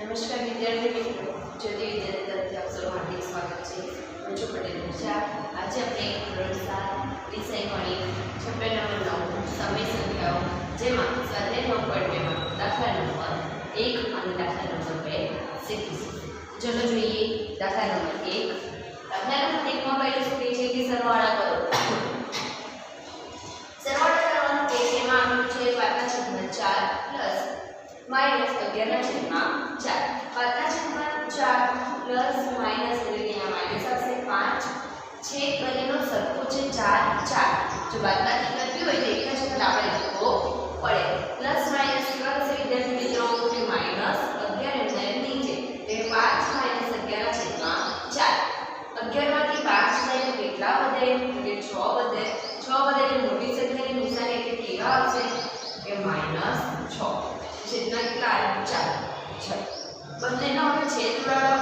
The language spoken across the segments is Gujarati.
નમસ્કાર વિદ્યાર્થી મિત્રો. જ્યોતિ વિદ્યાલય તરફથી આપ સૌનું હાર્દિક સ્વાગત છે. હું છું પટેલ ઉષા આજે આપણે ધોરણ સાત, વિષય ગણિત ચેપ્ટર નંબર નવ, સમય સંખ્યાઓ, જેમાં સ્વાધ્યાય નવ પોઈન્ટ બેમાં દાખલા નંબર એક અને દાખલા નંબર બે શીખીશું. ચલો જોઈએ દાખલા નંબર એક. દાખલા નંબર એકમાં પહેલું શું કહે છે? કે સરવાળા કરો. અગિયારના છેદમાં ચાર. પાંચના છેદમાં ચાર પ્લસ માઇનસ એટલે કે અહીંયા માઇનસ આવશે પાંચ. છેદ બંનેનો સરખો છે ચાર ચાર. જો બાદબાકી કરવી હોય તો એક જ વખત આપણે લખવો પડે. પ્લસ માઇનસ કેવા થશે વિદ્યાર્થી મિત્રો કે માઇનસ અગિયાર એમને નીચે. એટલે પાંચ માઇનસ અગિયારના છેદમાં ચાર. અગિયારમાંથી પાંચ જાય તો કેટલા વધે? કે છ વધે છ વધે એટલે મોટી સંખ્યાની નિશાની એટલે કેવા આવશે કે માઇનસ છ છેદના કેટલા આવ્યા ચાર છ બંનેનો આપણે છેદ ઉડાડો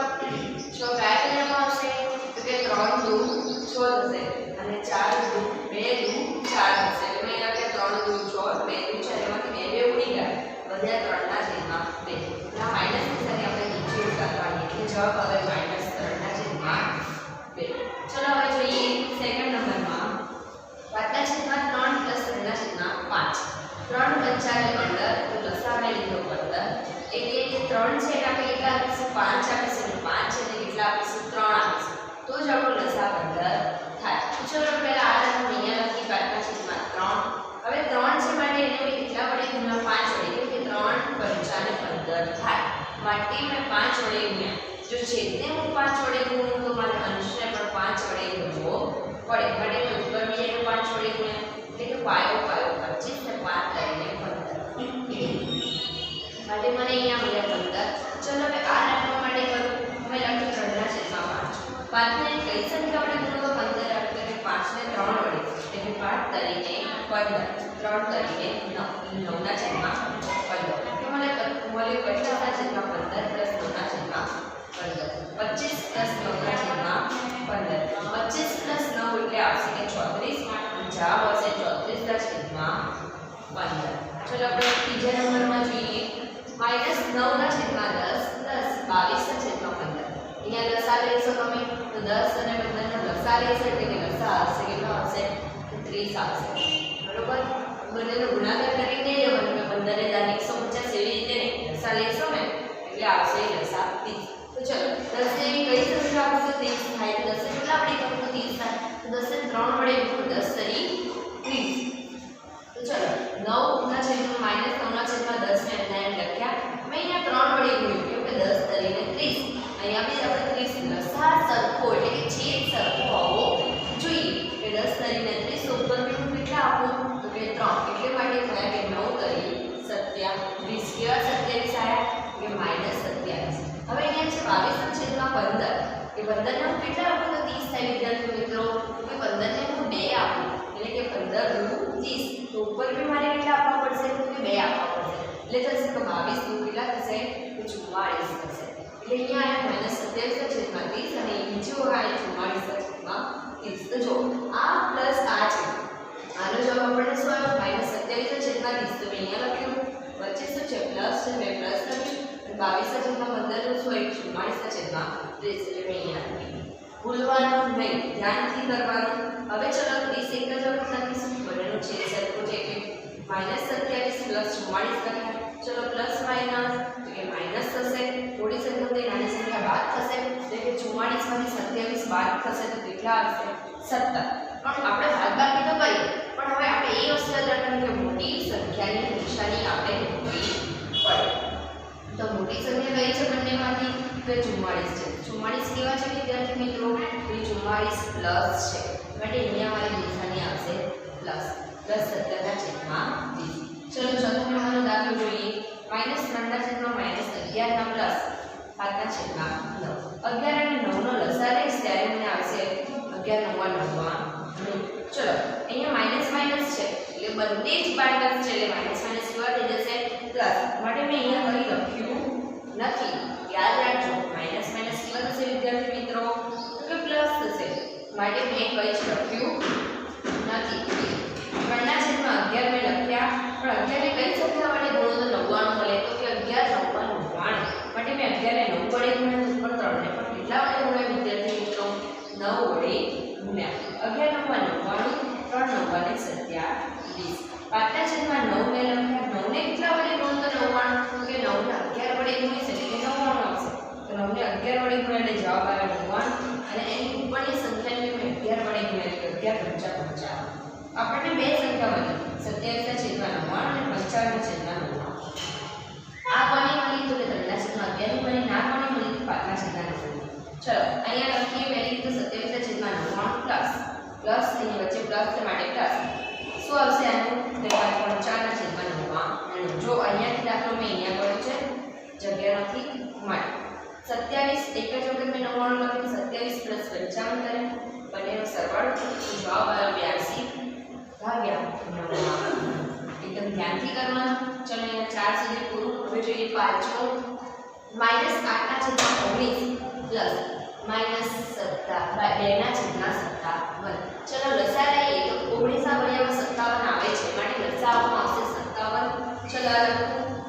છ કયા કયામાં આવશે તો કે ત્રણ દુ છ થશે અને ચાર દુ બે દુ ચાર થશે એટલે મેં લખ્યા ત્રણ દુ છ બે દુ ચાર એમાંથી બે બે ઉડી ગયા વધ્યા ત્રણના છેદમાં બે એટલે આ માઇનસ નિશાની આપણે નીચે ઉતારવાની એટલે જવાબ આવે માઇનસ ત્રણના છેદમાં બે ચલો હવે જોઈએ સેકન્ડ નંબરમાં પાંચના છેદમાં ત્રણ પ્લસ ત્રણના છેદમાં પાંચ ત્રણ પંચાને પંદર પાંચ આપીશું અને પાંચ છે એટલે કેટલા આપીશું ત્રણ આપીશું તો જ આપણો લસા પંદર થાય તો ચલો પહેલા આ દાખલો અહીંયા લખી પાંચના છેદમાં ત્રણ હવે ત્રણ છે માટે એને મેં કેટલા વડે ગુણ્યા પાંચ વડે કેમ કે ત્રણ પંચાને પંદર થાય માટે મેં પાંચ વડે ગુણ્યા જો છેદને હું પાંચ વડે ગુણું તો મારે અંશને પણ પાંચ વડે ગુણવો પડે માટે મેં ઉપર બીજાને પાંચ વડે ગુણ્યા એટલે કે પાયો પાયો પચીસ ને પાંચ કરીને પંદર માટે મને અહીંયા મળ્યા પંદર ચલો હવે આ રાખવા માટે કરું હવે લખ્યું ત્રણના છેદમાં પાંચ પાંચને કઈ સંખ્યા આપણે ગુણો તો પંદર આપણે કે પાંચને ત્રણ વડે એટલે પાંચ તરીકે પંદર ત્રણ તરીકે નવ નવના છેદમાં પંદર તો મને મળ્યું પચાસના છેદમાં પંદર પ્લસ નવના છેદમાં પંદર પચીસ પ્લસ નવના છેદમાં પંદર. પચીસ પ્લસ નવ એટલે આવશે કે ચોત્રીસ. જવાબ આવશે ચોત્રીસના છેદમાં પંદર. ચલો આપણે નંબર નંબરમાં જોઈએ. માઇનસ નવના છેદમાં દસ પ્લસ બાવીસના છેદમાં પંદર. અહીંયા લસા લેશો તમે? તો દસ અને પંદરનો લસા લેશો એટલે કે લસા આવશે. કેટલો આવશે? ત્રીસ આવશે. બરોબર? બંનેનો ગુણાકાર કરીએ પંદરે દાન એકસો પચાસ એવી રીતે લસા લેશો ને, એટલે આવશે ત્રીસ તો ચલો જેવી કઈ સંખ્યા આપો તો ત્રીસ થાય તો દસે. કેટલા આપણે કહું તો ત્રીસ થાય. તો દસે ત્રણ વડે ગુણ દસ તરી ત્રીસ તો ચલો નવના છેદમાં માઇનસ નવના છેદમાં દસ મેં એમના એમ લખ્યા મેં અહીંયા ત્રણ વડે ગુણ્યું કેમ કે દસ તરીને ત્રીસ અહીંયા બી આપણે ત્રીસ લસા સરખો એટલે કે છેદ સરખો હોવો જોઈએ કે દસ તરીને ત્રીસ તો ઉપર બી હું કેટલા આપું તો કે ત્રણ એટલે માટે થયા કે નવ તરી સત્યાવીસ કેવા સત્યાવીસ આવ્યા કે માઇનસ સત્યાવીસ હવે અહીંયા છે બાવીસના છેદમાં પંદર કે પંદરને હું કેટલા આપું તો ત્રીસ થાય વિદ્યાર્થી મિત્રો કે પંદરને હું બે આપું એટલે કે પંદર દુ ત્રીસ તો ઉપર બી મારે કેટલા આપવા પડશે તો કે બે આપવા એટલે બાવીસ દુ કેટલા થશે તો ચુમ્માળીસ થશે. એટલે અહીંયા આયા માઇનસ સત્યાવીસના છેદમાં ત્રીસ અને નીચે આવે ચુમ્માળીસના છેદમાં ત્રીસ. તો જો, આ પ્લસ આ છે. આનો જવાબ આપણને શું આવ્યો? માઇનસ સત્યાવીસના છેદમાં ત્રીસ. તો મેં અહીંયા લખ્યું, વચ્ચે શું છે? પ્લસ છે, મેં પ્લસ લખ્યું. બાવીસના છેદમાં પંદર શું આવ્યું? ચુમ્માળીસના છેદમાં ત્રીસ. એટલે મેં અહીંયા ભૂલવાનું નહીં, ધ્યાનથી કરવાનું. હવે ચલો, ત્રીસ એક જ વખત લખીશું. બંનેનું છેદ સરખું છે, એટલે માઇનસ સત્યાવીસ પ્લસ ચુમ્માળીસ લખ્યા. ચલો પ્લસ માઇનસ તો કે માઇનસ થશે, થોડી સંખ્યાથી નાની સંખ્યા બાદ થશે એટલે કે ચુમ્માળીસમાંથી સત્યાવીસ બાદ થશે, તો કેટલા આવશે? સત્તર. પણ આપણે હાલબાકી તો કરીએ, પણ હવે આપણે એ વસ્તુ યાદ કે મોટી સંખ્યાની નિશાની આપણે તો મોટી સંખ્યા કઈ છે બંનેમાંથી? તો ચુમ્માળીસ છે. ચુમ્માળીસ કેવા છે વિદ્યાર્થી મિત્રો? તો ચુમ્માળીસ પ્લસ છે. માટે અહીંયા મારી નિશાની આવશે પ્લસ પ્લસ સત્તરના છેદમાં વીસ. ચલો ચોથા નંબરનો દાખલો જોઈએ. માઇનસ ત્રણના છેદમાં માઇનસ અગિયારના પ્લસ પાંચના છેદમાં નવ. અગિયાર અને નવનો લસા લઈશ ત્યારે મને આવશે અગિયાર નવ્વા નવ્વાણું ચલો, અહીંયા માઇનસ માઇનસ છે, એટલે બંને જ માઇનસ છે, એટલે માઇનસ માઇનસ કેવા થઈ જશે? પ્લસ. માટે મેં અહીંયા કંઈ લખ્યું નથી. યાદ રાખજો, માઇનસ માઇનસ કેવા થશે, વિદ્યાર્થી મિત્રો? તો કે પ્લસ થશે. માટે મેં કંઈ જ લખ્યું નથી. ત્રણના છેદમાં અગિયાર મેં લખ્યા, પણ અગિયારને કઈ સંખ્યા વડે ગુણો તો નવ્વાણું મળે? તો કે અગિયાર નવ્વાણું નવ્વાણું. માટે મેં અગિયારને નવ વડે ગુણ્યા પણ ત્રણને પણ કેટલા વડે ગુણ્યા, વિદ્યાર્થી મિત્રો? નવ વડે ગુણ્યા. અગિયાર નવ્વા નવ્વાણું, ત્રણ નવ્વાને સત્યાવીસ. પાંચના છેદમાં નવ મેં લખ્યા. નવને કેટલા વડે ગુણો તો નવ્વાણું? તો કે નવને અગિયાર વડે ગુણીશ એટલે નવ્વાણું આવશે. તો નવને અગિયાર વડે ગુણ્યા એટલે જવાબ આવે નવ્વાણું. અને એની ઉપરની સંખ્યાને મેં અગિયાર વડે ગુણ્યા એટલે અગિયાર પંચા પંચાવન. આપણને બે સંખ્યા મળી. સત્યાવીસના છેદમાં નવ્વાણું અને પંચાવનના છેદમાં નવ્વાણું. આ કોને મળી? તો કે ત્રણના છેદમાં અગિયારની મળી ના કોને મળી? તો પાંચના છેદમાં નવ્વાણું. ચલો, અહીંયા લખીએ પહેલી તો સત્યાવીસના છેદમાં નવ્વાણું પ્લસ. પ્લસ એની વચ્ચે પ્લસ માટે પ્લસ. શું આવશે આનું? તો પંચાવનના છેદમાં નવ્વાણું. જો અહીંયાથી દાખલો મેં અહીંયા કર્યો છે, જગ્યા નથી, માટે. સત્યાવીસ એક જ વખત મેં નવ્વાણું લખ્યું, સત્યાવીસ પ્લસ પંચાવન કરે. બંનેનો સરવાળો જવાબ આવ્યો બ્યાસી. ભાગ્યા એકદમ ધ્યાનથી કરવાનું. ચલો ચાર સુધી પૂરું. જોઈએ પાંચમો. માઇનસ આઠના છેદમાં ઓગણીસ પ્લસ સત્તા બેના છેદમાં સત્તાવન ચલો, લસા લઈએ. તો ઓગણીસના સત્તાવન આવે છે. માટે લસા આવશે સત્તાવન. ચલો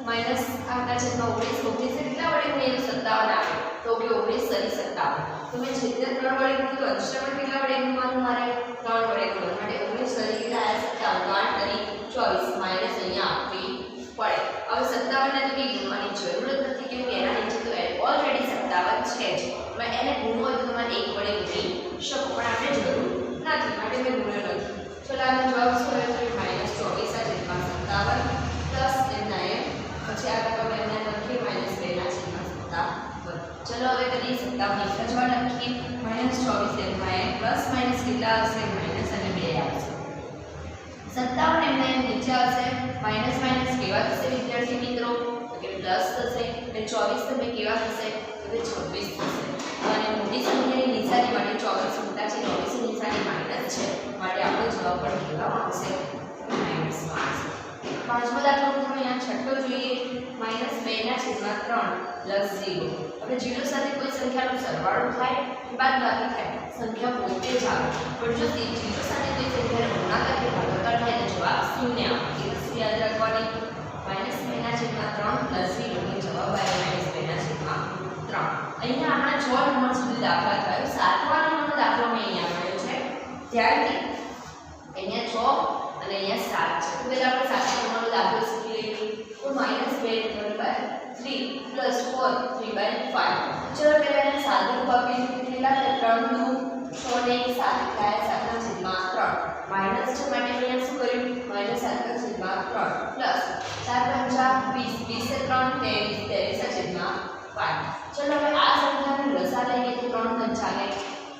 માઇનસ આઠના છેદમાં ઓગણીસ. ઓગણીસ કેટલા વડે ગુણીએ તો કે ઓગણીસ સરી સત્તાવન. તો મેં છેદને ત્રણ વડે ગુણ્યું તો અંશમાં કેટલા વડે ગુણવાનું મારે ત્રણ વડે ગુણવાનું માટે ઓગણીસ સરી કેટલા સત્તાવન. આઠ તરી ચોવીસ. માઇનસ અહીંયા આપવી પડે. હવે સત્તાવનને તો કંઈ ગુણવાની જરૂર જ નથી, કેમ કે એના નીચે તો ઓલરેડી સત્તાવન છે જ. પણ એને ગુણવો તો તમારે એક વડે ગુણી શકો, પણ આપણે જરૂર નથી, માટે મેં ગુણ્યો નથી. ચલો, આનો જવાબ શું આવ્યો તો માઇનસ ચોવીસ આ જેટલા સત્તાવન પ્લસ એના એમ. પછી આ તમે એમને લખીએ માઇનસ બેના છેદમાં સત્તાવન ચલો હવે એક જ વાર લખીએ માઇનસ ચોવીસ એમના એમ પ્લસ માઇનસ કેટલા આવશે? માઇનસ અને બે આવશે. સત્તાવન એમને એમ નીચે આવશે. માઇનસ માઇનસ કેવા થશે વિદ્યાર્થી મિત્રો? કે પ્લસ થશે. અને ચોવીસ તમે કેવા થશે? કે છવ્વીસ થશે. અને મોટી સંખ્યાની નિશાની માટે ચોવીસ મોટા છે ચોવીસની નિશાની માઇનસ છે. માટે આપણો જવાબ પણ કેવા આવશે? માઇનસમાં આવશે પાંચમો દાખલો તમે અહીંયા છઠ્ઠો જોઈએ, માઇનસ બેના છેદમાં ત્રણ, પ્લસ ઝીરો. હવે ઝીરો સાથે કોઈ સંખ્યાનો સરવાળો થાય કે બાદબાકી થાય, સંખ્યા પોતે જ આવે. પણ જો ઝીરો સાથે કોઈ સંખ્યાનો ગુણાકાર કે ભાગાકાર થાય તો જવાબ શૂન્ય આવે. એ વસ્તુ યાદ રાખવાની. માઇનસ બેના છેદમાં ત્રણ, પ્લસ ઝીરો જવાબ આવે માઇનસ બેના છેદમાં ત્રણ. અહીંયા આપણા છ નંબર સુધી દાખલા થયો. સાતમા નંબરનો દાખલો મેં અહીંયા મળ્યો છે. ત્યારથી અહીંયા છ અને અહીંયા સાત છે તો પહેલાં આપણે સાતમા નંબરનો દાખલો શીખી લઈએ તો માઇનસ બે one by three plus four three by five ચલો પહેલાં એને સાદું રૂપ આપી દીધું કેટલા છે ત્રણ દુ છ ને એક સાત થાય સાતના છેદમાં ત્રણ માઇનસ છે માટે અહીંયા શું કર્યું માઇનસ સાતના છેદમાં ત્રણ પ્લસ ચાર પંચા વીસ વીસ એ ત્રણ ત્રેવીસ ત્રેવીસના છેદમાં પાંચ ચલો હવે આ સંખ્યાને લસા લઈએ તો ત્રણ પંચાલે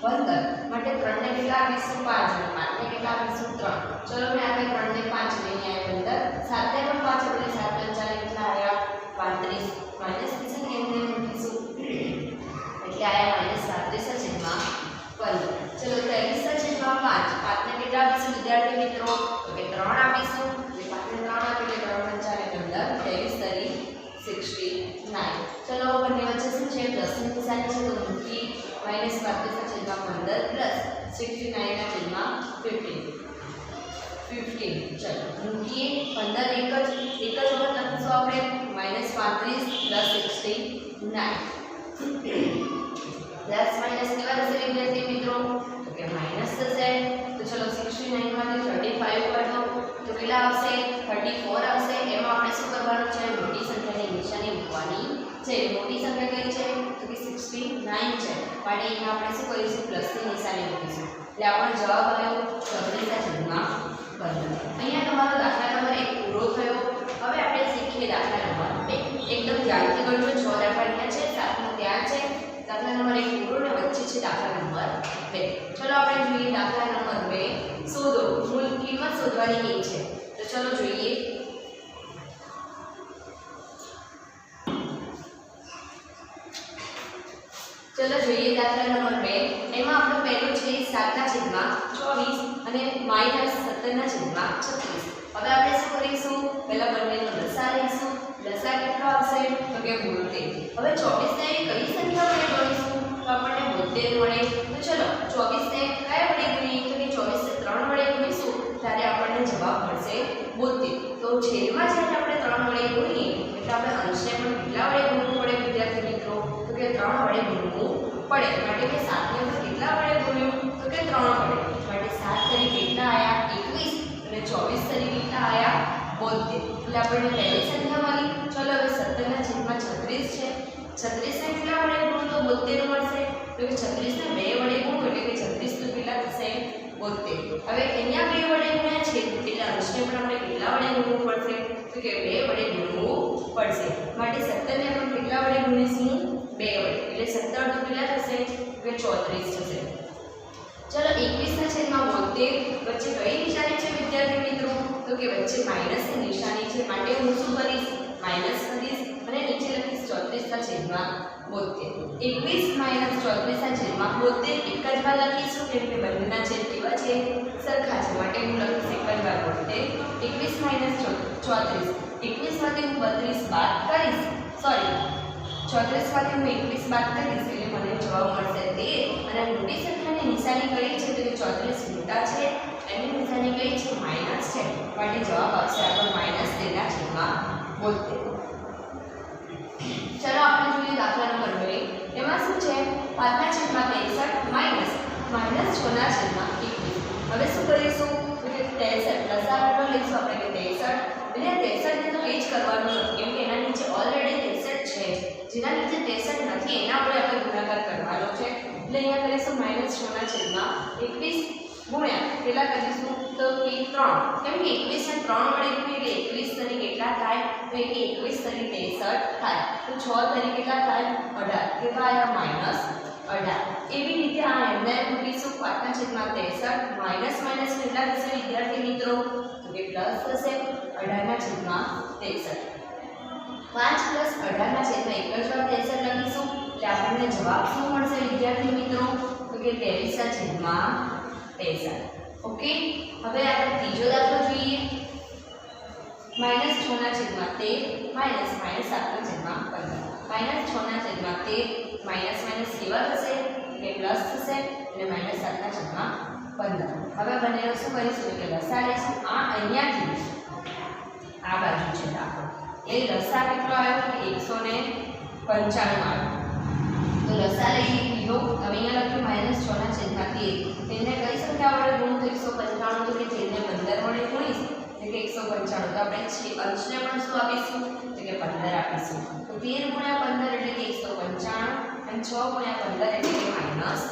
પંદર માટે ત્રણને કેટલા આપીશું પાંચ અને પાંચને કેટલા આપીશું ત્રણ ચલો મેં આગળ ત્રણને પાંચ લઈને આવ્યા પંદર સાતને પણ પાંચ એટલે સાત પંચાને કેટલા આવ્યા પાંત્રીસ માઇનસ ત્રીસ એમને મૂકીશું એટલે આયા માઇનસ સાત્રીસ છેદમાં પંદર ચલો ત્રેવીસ છેદમાં પાંચ પાંચને કેટલા આપીશું વિદ્યાર્થી મિત્રો તો કે ત્રણ આપીશું એટલે પાંચને ત્રણ આપીએ એટલે ત્રણ પંચાને પંદર ત્રેવીસ તરી સિક્સટી નાઇન ચલો બંને વચ્ચે શું છે પ્લસની નિશાની છે તો મૂકી માઇનસ પાંત્રીસના છેદમાં પંદર પ્લસ સિક્સટી નાઇનના છેદમાં ફિફ્ટીન ફિફ્ટીન ચલો મૂકીએ પંદર એક જ એક જ વખત લખીશું આપણે માઇનસ પાંત્રીસ plus sixty nine plus minus કેવા થશે વિદ્યાર્થી મિત્રો તો કે માઇનસ થશે તો ચલો સિક્સટી નાઇનમાંથી થર્ટી ફાઇવ કરી દો તો કેટલા આવશે થર્ટી ફોર આવશે એમાં આપણે શું કરવાનું છે મોટી સંખ્યાની નિશાની મૂકવાની છે મોટી સંખ્યા કઈ છે, તો કે સિક્સટી નાઇન છે. માટે અહીંયા આપણે શું કરીશું? પ્લસની નિશાની મૂકીશું. એટલે આપણો જવાબ આવ્યો ચોત્રીસના છેદમાં બરાબર અહીંયા તમારો દાખલા નંબર એક પૂરો થયો. હવે આપણે શીખીએ દાખલા નંબર બે. એકદમ ધ્યાનથી ગણજો. છ દાખલા છે, સાતમો ત્યાં છે. દાખલા નંબર એક પૂરો અને વચ્ચે છે દાખલા નંબર બે. ચલો આપણે જોઈએ દાખલા નંબર બે. શોધો. મૂળ કિંમત શોધવાની એ છે. તો ચલો જોઈએ. ચલો જોઈએ દાખલા નંબર બે. એમાં આપણો પહેલો છે સાતના છેદમાં ચોવીસ અને માઇનસ સત્તરના છેદમાં છત્રીસ. હવે આપણે શું કરીશું? પહેલા બંનેનો લસા લઈશું. લસા કેટલો આવશે? તો કે બોતેર. હવે ચોવીસને કઈ સંખ્યા વડે ગણીશું તો આપણને બોતેર મળે. તો ચલો, ચોવીસને કયા વડે ગુણીએ? તો કે ચોવીસને ત્રણ વડે ગુણીશું. ત્યારે આપણને જવાબ મળશે બોતેર. તો છેદમાં જ્યારે આપણે ત્રણ વડે ગુણીએ, એટલે આપણે અંશને પણ કેટલા વડે ગુણવું પડે વિદ્યાર્થી મિત્રો? તો કે ત્રણ વડે વડે માટે કે 7 ને કેટલા વડે ગુણ્યું તો કે 3 વડે માટે 7 તરી કેટલા આયા? 21 અને 24 તરી કેટલા આયા? 72 એટલે આપણને પહેલી સંખ્યા મળી. ચલો હવે 17 ના છેદમાં 36 છે. 36 ને કેટલા વડે ગુણો તો 72 મળશે. તો કે 36 ને 2 વડે ગુણો એટલે કે 36 તો કેટલા થશે 72 હવે અહીંયા 2 વડે ગુણ્યા છે કેટલા અંશને પણ આપણે કેટલા વડે ગુણવું પડશે? તો કે 2 વડે ગુણવું પડશે. માટે 17 ને આપણે કેટલા વડે ગુણીશું એટલે સત્તર તો કેટલા થશે કે ચોત્રીસ થશે. ચલો, એકવીસના છેદમાં બોતેર વચ્ચે કઈ નિશાની છે, વિદ્યાર્થી મિત્રો? તો કે વચ્ચે માઇનસની નિશાની છે, માટે હું શું કરીશ? માઇનસ કરીશ અને નીચે લખીશ ચોત્રીસના છેદમાં બોતેર. એકવીસ માઇનસ ચોત્રીસના છેદમાં બોતેર એક જ વાર લખીશું, કેમ કે બંનેના છેદ કેવા છે? સરખા છે, માટે હું લખીશ એક જ વાર બોતેર. એકવીસ માઇનસ ચોત્રીસ. એકવીસમાંથી હું બત્રીસ બાદ કરીશ. સોરી ચોત્રીસમાંથી હું એકવીસ બાદ કરીશ એટલે મને જવાબ મળશે તેર અને મોટી સંખ્યાની નિશાની કઈ છે તો કે ચોત્રીસ મોટા છે. એની નિશાની કઈ છે માઇનસ છે. માટે જવાબ આવશે આપણો માઇનસ તેરના છેદમાં બોલતે ચલો આપણે જોઈએ દાખલા નંબર બે એમાં શું છે? પાંચના છેદમાં ત્રેસઠ, માઇનસ. માઇનસ છના છેદમાં એકવીસ. હવે શું કરીશું? ત્રેસઠ લસાઅનો લઈશું આપણે કે ત્રેસઠ. એટલે ત્રેસઠને તો એ જ કરવાનું નથી કેમ કે એના નીચે ઓલરેડી ત્રેસઠ છે. જેના નીચે ત્રેસઠ નથી, એના આપણે આપણે ગુણાકાર કરવાનો છે. એટલે અહીંયા કરીશું માઇનસ છના છેદમાં એકવીસ ગુણ્યા કેટલા કરીશું તો કે ત્રણ. કેમ કે એકવીસ ને ત્રણ વડે ગુણીએ એટલે એકવીસ તરી કેટલા થાય? તો એ કે એકવીસ તરી ત્રેસઠ થાય. તો છ તરી કેટલા થાય? અઢાર. કેટલા આવ્યા માઇનસ અઢાર. એવી રીતે આ એમને મૂકીશું પાંચના છેદમાં ત્રેસઠ માઇનસ માઇનસ કેટલા થશે વિદ્યાર્થી મિત્રો? તો કે પ્લસ થશે અઢારના છેદમાં ત્રેસઠ પાંચ પ્લસ અઢારના છેદમાં એક જ વાર ત્રેસઠ લખીશું. એટલે આપણને જવાબ શું મળશે, વિદ્યાર્થી મિત્રો? તો કે ત્રેવીસના છેદમાં ત્રેસઠ ઓકે હવે આપણે ત્રીજો દાખલો જોઈએ. માઇનસ છના છેદમાં તેર, માઇનસ માઇનસ સાતના છેદમાં પંદર. માઇનસ છના છેદમાં તેર, માઇનસ માઇનસ કેવા થશે? એટલે પ્લસ થશે અને માઇનસ સાતના છેદમાં પંદર. હવે બંનેનો શું કરીશું? એટલે લસા લઈશું. આ અહીંયાથી આ બાજુ છે દાખલો. એ લસા કેટલો આવ્યો? એકસો ને પંચાણું આવ્યો. તો લસા લઈ લીધો. હવે અહીંયા લખ્યું માઇનસ છ ના છેદમાંથી એક. તેને કઈ સંખ્યા વડે ગુણ તો એકસો પંચાણું તો કે છેદને પંદર વડે ગુણીશ. એટલે એકસો પંચાણું. તો આપણે છે અંશને પણ શું આપીશું? તો કે પંદર આપીશું. તો તેર ગુણ્યા પંદર એટલે કે એકસો પંચાણું અને છ ગુણ્યા પંદર એટલે કે માઇનસ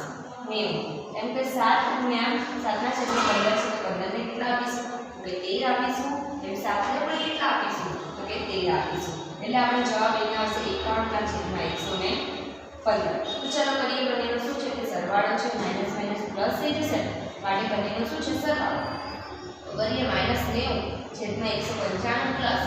નેવું. એમ કે સાત ગુણ્યા સાતના છેદમાં પંદર છે તો પંદરને કેટલા આપીશું? તો કે તેર આપીશું. એમ સાતને પણ કેટલા આપીશું. કે તેર આપીશું એટલે આપણો જવાબ અહીંયા આવશે એકાવનના છેદમાં એકસો ને પંદર. તો ચલો કરીએ બંનેનો શું છે? કે સરવાળો છે માઇનસ માઇનસ પ્લસ થઈ જશે માટે બંનેનો શું છે? સરવાળો. તો કરીએ માઇનસ નેવું છેદમાં એકસો પંચાણું પ્લસ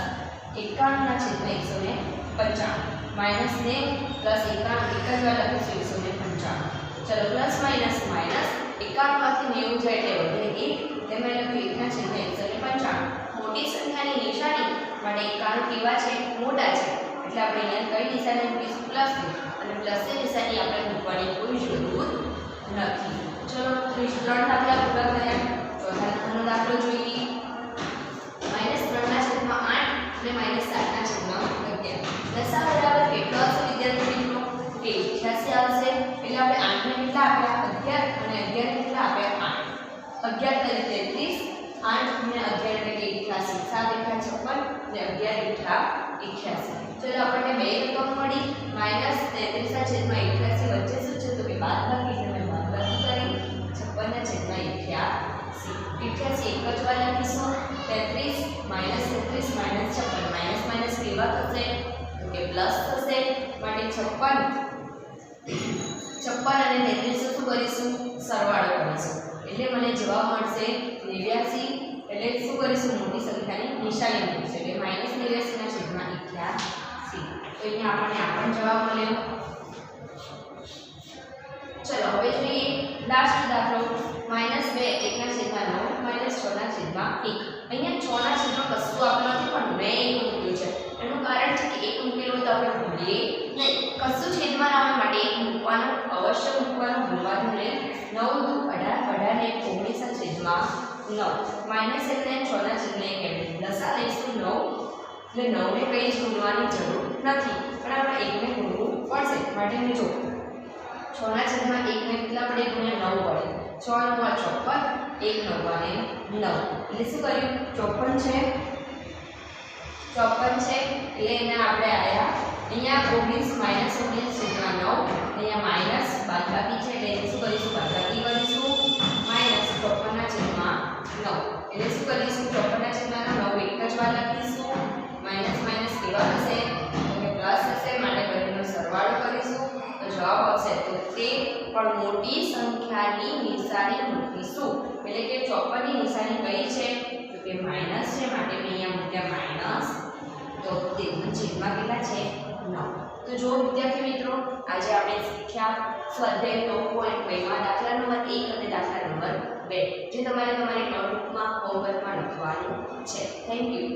એકાવનના છેદમાં એકસો ને પંચાણું. માઇનસ નેવું પ્લસ એકાવન એક જ વાર લખીશું એકસો ને પંચાણું. ચલો પ્લસ માઇનસ માઇનસ એકાવનમાંથી નેવું જાય એટલે વધે એક, તેમાં લખ્યું એકના છેદમાં એકસો ને પંચાણું. મોટી સંખ્યાની નિશાની માટે એકાણું કેવા છે મોટા છે. એટલે આપણે અહીંયા કઈ નિશાની મૂકીશું પ્લસ અને પ્લસની નિશાની આપણે મૂકવાની કોઈ જરૂર નથી. ચલો, ત્રીજું ત્રણ દાખલા પૂરા કર્યા. ચોથા દાખલાનો દાખલો જોઈએ માઇનસ ત્રણના છેદમાં આઠ અને માઇનસ સાતના છેદમાં અગિયાર. દશા બરાબર કેટલો હશે વિદ્યાર્થી મિત્રો? કે અઠ્યાસી આવશે. એટલે આપણે આઠને કેટલા આપ્યા? અગિયાર અને અગિયાર કેટલા આપ્યા? આઠ. અગિયાર તરીકે તેત્રીસ આઠ અને અગિયાર એટલે અઠ્યાસી સાત એઠા છપ્પન ને અગિયાર એઠા અઠ્યાસી ચલો આપણને બે રકમ મળી. માઇનસ તેત્રીસના છેદમાં સંખ્યાની નિશાની મૂકીશું એટલે માઇનસ નેવ્યાસીના છેદમાં અઠ્યાસી તો અહીંયા આપણને આ પણ જવાબ મળેલો ચલો, હવે જોઈએ લાસ્ટ દાખલો. માઇનસ બે એકના છેદમાં નવ માઇનસ છના છેદમાં એક. અહીંયા છના છેદમાં કશું આપેલું નથી, પણ મેં એક મૂક્યું છે. એનું કારણ છે કે એક મૂકેલું તો આપણે ભૂલીએ નહીં. કશું છેદમાં આવવા માટે એક મૂકવાનું, અવશ્ય મૂકવાનું ભૂલવાનું નહીં. નવ અઢાર અઢાર ને ઓગણીસના છેદમાં નવ. માઇનસ એટલે છના છેદમાં એક એમ લસા લઈશું નવ. એટલે નવને કંઈ જ ગુણવાની જરૂર નથી. પણ આપણે એકને ગુણવું પડશે. માટે મેં જો છના છેદમાં એકને કેટલા પડે? ગુણ્યા નવ પડે. છ નવા ચોપન, એક નવ્વાને નવ. એટલે શું કર્યું? ચોપન છે. ચોપન છે. એટલે એને આપણે આવ્યા અહીંયા ઓગણીસ માઇનસ ઓગણીસ છેદમાં નવ. અહીંયા માઇનસ બાદબાકી છે. એટલે શું કરીશું? બાદબાકી કરીશું માઇનસ ચોપનના છેદમાં નવ એટલે શું કરીશું ચોપનના છેદમાં નવ એક જ વાર લખીશું. માઇનસ માઇનસ કેવા હશે તો પ્લસ હશે માટે બંનેનો સરવાળો કરીશું. તો જવાબ આવશે. તો તે પણ મોટી સંખ્યાની નિશાની મૂકીશું. એટલે કે ચોપનની નિશાની કઈ છે? તો કે માઇનસ છે, માટે મેં અહીંયા મૂક્યા માઇનસ. તો તેના છેદમાં કેટલા છે? નવ. તો જો વિદ્યાર્થી મિત્રો, આજે આપણે શીખ્યા સ્વાધ્યાય નવ પોઈન્ટ બેમાં દાખલા નંબર એક અને દાખલા નંબર બે, જે તમારે તમારી નોટબુકમાં હોમવર્કમાં લખવાનું છે. Thank you